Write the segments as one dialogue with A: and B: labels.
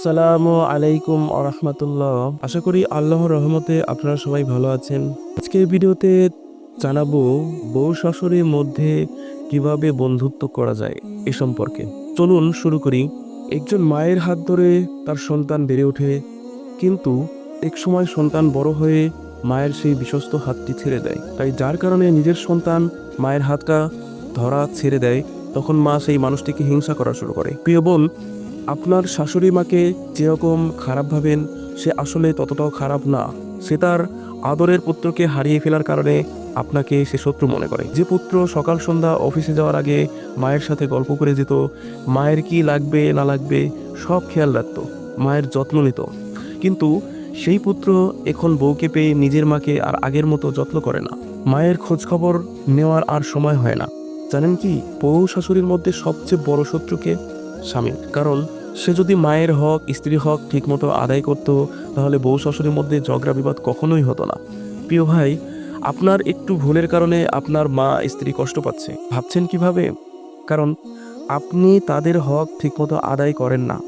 A: আসসালামু আলাইকুম আরহামতুল্লাহ আশা করি আল্লাহর রহমতে আপনারা সবাই ভালো আছেন। আজকের ভিডিওতে জানাব বউ শাশুড়ির মধ্যে কীভাবে বন্ধুত্ব করা যায় এ সম্পর্কে। চলুন শুরু করি। একজন মায়ের হাত ধরে তার সন্তান বেড়ে ওঠে, কিন্তু এক সময় সন্তান বড় হয়ে মায়ের সেই বিশ্বস্ত হাতটি ছেড়ে দেয়। তাই যার কারণে নিজের সন্তান মায়ের হাতটা ধরা ছেড়ে দেয়, তখন মা সেই মানুষটিকে হিংসা করা শুরু করে। প্রিয় বোন আপনার শাশুড়ি মাকে যেরকম খারাপ ভাবেন, সে আসলে ততটাও খারাপ না। সে তার আদরের পুত্রকে হারিয়ে ফেলার কারণে আপনাকে সে শত্রু মনে করে। যে পুত্র সকাল সন্ধ্যা অফিসে যাওয়ার আগে মায়ের সাথে গল্প করে যেত, মায়ের কি লাগবে, না লাগবে, সব খেয়াল রাখত, মায়ের যত্ন নিত। কিন্তু সেই পুত্র এখন বউকে পেয়ে নিজের মাকে আর আগের মতো যত্ন করে না। মায়ের খোঁজখবর নেওয়ার আর সময় হয় না। জানেন কি, বউ শাশুড়ির মধ্যে সবচেয়ে বড় শত্রুকে স্বামী। কারণ সে যদি মায়ের হক, স্ত্রী হক ঠিকমতো আদায় করত, তাহলে বউ শাশুড়ির মধ্যে ঝগড়া বিবাদ কখনোই হতো না। প্রিয় ভাই, আপনার একটু ভুলের কারণে আপনার মা, স্ত্রী কষ্ট পাচ্ছে। ভাবছেন কীভাবে? কারণ আপনি তাদের হক ঠিকমতো আদায় করেন না।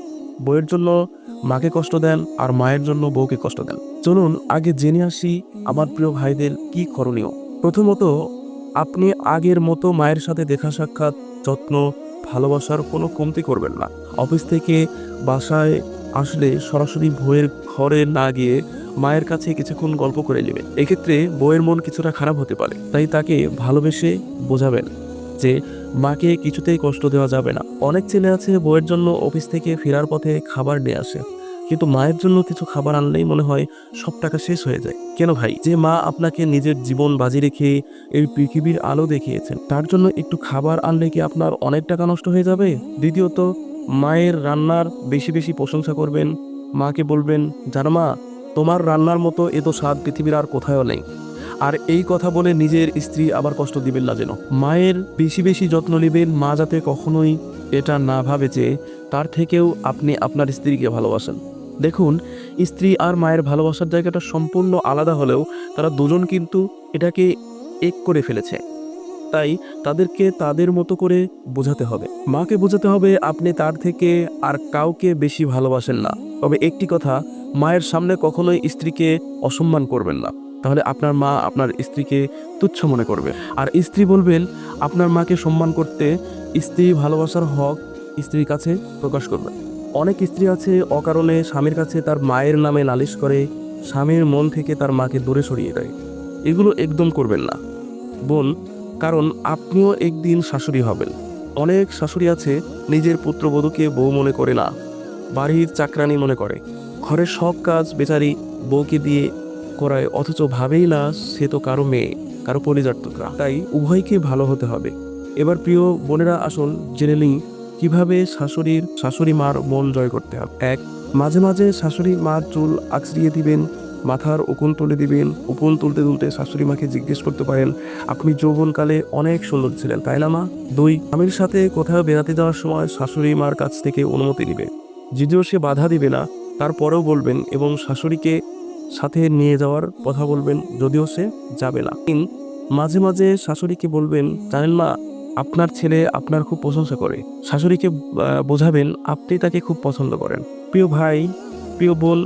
A: বউয়ের জন্য মাকে কষ্ট দেন আর মায়ের জন্য বউকে কষ্ট দেন। চলুন আগে জেনে আসি আমার প্রিয় ভাইদের কি করণীয়। প্রথমত, আপনি আগের মতো মায়ের সাথে দেখা সাক্ষাৎ, যত্ন ভালোবাসার কোনো কমতি করবেন না। অফিস থেকে বাসায় আসলে সরাসরি বইয়ের ঘরে না গিয়ে মায়ের কাছে কিছুক্ষণ গল্প করে নেবেন। এক্ষেত্রে বইয়ের মন কিছুটা খারাপ হতে পারে, তাই তাকে ভালোবেসে বোঝাবেন যে মাকে কিছুতেই কষ্ট দেওয়া যাবে না। অনেক ছেলে আছে বইয়ের জন্য অফিস থেকে ফেরার পথে খাবার নিয়ে আসে। কিন্তু মায়ের জন্য কিছু খাবার আনলেই মনে হয় সব টাকা শেষ হয়ে যায়। কেন ভাই? যে মা আপনাকে নিজের জীবন বাজি রেখে এই পৃথিবীর আলো দেখিয়েছেন, তার জন্য একটু খাবার আনলে কি আপনার অনেক টাকা নষ্ট হয়ে যাবে? দ্বিতীয়ত, মায়ের রান্নার বেশি বেশি প্রশংসা করবেন, মাকে বলবেন, জানো মা, তোমার রান্নার মতো এত স্বাদ পৃথিবীর আর কোথাও নেই। আর এই কথা বলে নিজের স্ত্রী আবার কষ্ট দিবেন না যেন। মায়ের বেশি বেশি যত্ন নেবেন, মা যাতে কখনোই এটা না ভাবে যে তার থেকেও আপনি আপনার স্ত্রীকে ভালোবাসেন। দেখুন, স্ত্রী আর মায়ের ভালোবাসার জায়গাটা সম্পূর্ণ আলাদা হলেও তারা দুজন কিন্তু এটাকে এক করে ফেলেছে। তাই তাদেরকে তাদের মতো করে বোঝাতে হবে। মাকে বোঝাতে হবে আপনি তার থেকে আর কাউকে বেশি ভালোবাসেন না। তবে একটি কথা, মায়ের সামনে কখনোই স্ত্রীকে অসম্মান করবেন না। তাহলে আপনার মা আপনার স্ত্রীকে তুচ্ছ মনে করবে। আর স্ত্রী বলবেন আপনার মাকে সম্মান করতে স্ত্রী ভালোবাসার হক স্ত্রীর কাছে প্রকাশ করবে। অনেক স্ত্রী আছে অকারণে স্বামীর কাছে তার মায়ের নামে নালিশ করে, স্বামীর মন থেকে তার মাকে দূরে সরিয়ে দেয়। এগুলো একদম করবেন না। বোন, কারণ আপনিও একদিন শাশুড়ি হবেন। অনেক শাশুড়ি আছে নিজের পুত্রবধূকে বউ মনে করে না, বাড়ির চাকরানি মনে করে। ঘরের সব কাজ বেচারি বউকে দিয়ে করায় অথচ ভাবেই না সে তো কারও মেয়ে, কারও টুকরা তাই উভয়কে ভালো হতে হবে। এবার প্রিয় বোনেরা, আসুন জেনে নিই কীভাবে শাশুড়ির শাশুড়ি মার মন জয় করতে হবে। এক, মাঝে মাঝে শাশুড়ি মার চুল আছড়িয়ে দিবেন, মাথার উকুল তুলে দিবেন, উকুন তুলতে তুলতে শাশুড়ি মাকে জিজ্ঞেস করতে পারেন, আপনি যৌবনকালে অনেক সুন্দর ছিলেন, তাই না মা? দুই, স্বামীর সাথে কোথাও বেড়াতে যাওয়ার সময় শাশুড়ি মার কাছ থেকে অনুমতি নিবে। যদিও সে বাধা দিবে না, তারপরেও বলবেন এবং শাশুড়িকে সাথে নিয়ে যাওয়ার কথা বলবেন যদিও সে যাবে না। মাঝে মাঝে শাশুড়িকে বলবেন, জানেন মা, আপনার ছেলে আপনার খুব প্রশংসা করে। শাশুড়িকে বোঝাবেন আপনি তাকে খুব পছন্দ করেন। প্রিয় ভাই, প্রিয় বোন,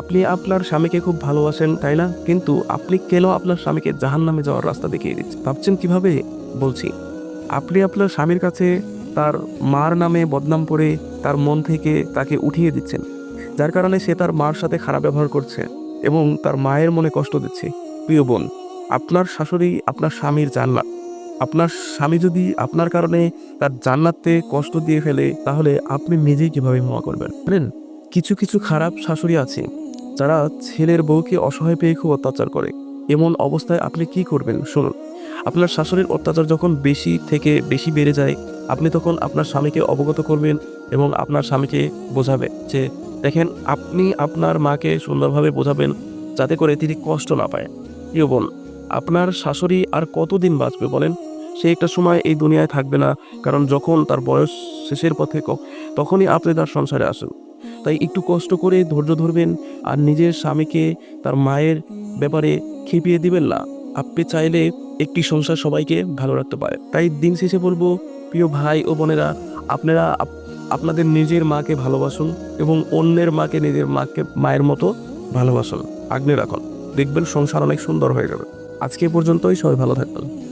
A: আপনি আপনার স্বামীকে খুব ভালোবাসেন, তাই না? কিন্তু আপনি কেন আপনার স্বামীকে জাহান নামে যাওয়ার রাস্তা দেখিয়ে দিচ্ছেন? ভাবছেন কীভাবে? বলছি, আপনি আপনার স্বামীর কাছে তার মার নামে বদনাম করে তার মন থেকে তাকে উঠিয়ে দিচ্ছেন। যার কারণে সে তার মার সাথে খারাপ ব্যবহার করছে। এবং তার মায়ের মনে কষ্ট দিচ্ছে। প্রিয় বোন, আপনার শাশুড়ি আপনার স্বামীর জান্নাত। আপনার স্বামী যদি আপনার কারণে তার জান্নাতে কষ্ট দিয়ে ফেলে, তাহলে আপনি নিজেই কীভাবে ক্ষমা করবেন? জানেন, কিছু কিছু খারাপ শাশুড়ি আছে, যারা ছেলের বউকে অসহায় পেয়ে খুব অত্যাচার করে। এমন অবস্থায় আপনি কি করবেন? শুনুন, আপনার শাশুড়ির অত্যাচার যখন বেশি থেকে বেশি বেড়ে যায়, আপনি তখন আপনার স্বামীকে অবগত করবেন এবং আপনার স্বামীকে বোঝাবে যে দেখেন, আপনি আপনার মাকে সুন্দরভাবে বোঝাবেন যাতে করে তিনি কষ্ট না পায়। প্রিয় বোন, আপনার শাশুড়ি আর কতদিন বাঁচবে বলেন? সে একটা সময় এই দুনিয়ায় থাকবে না, কারণ যখন তার বয়স শেষের পথে তখনই আপনি তার সংসারে আসেন। তাই একটু কষ্ট করে ধৈর্য ধরবেন আর নিজের স্বামীকে তার মায়ের ব্যাপারে খেপিয়ে দিবেন না। আপনি চাইলে একটি সংসার সবাইকে ভালো রাখতে পারে তাই দিন শেষে বলব, প্রিয় ভাই ও বোনেরা, আপনারা আপ- আপনাদের নিজের মাকে ভালোবাসুন এবং অন্যের মাকে নিজের মাকে মায়ের মতো ভালোবাসুন। আগ্নে রাখুন। দেখবেন সংসার অনেক সুন্দর হয়ে যাবে। আজকে পর্যন্তই। সবাই ভালো থাকবেন।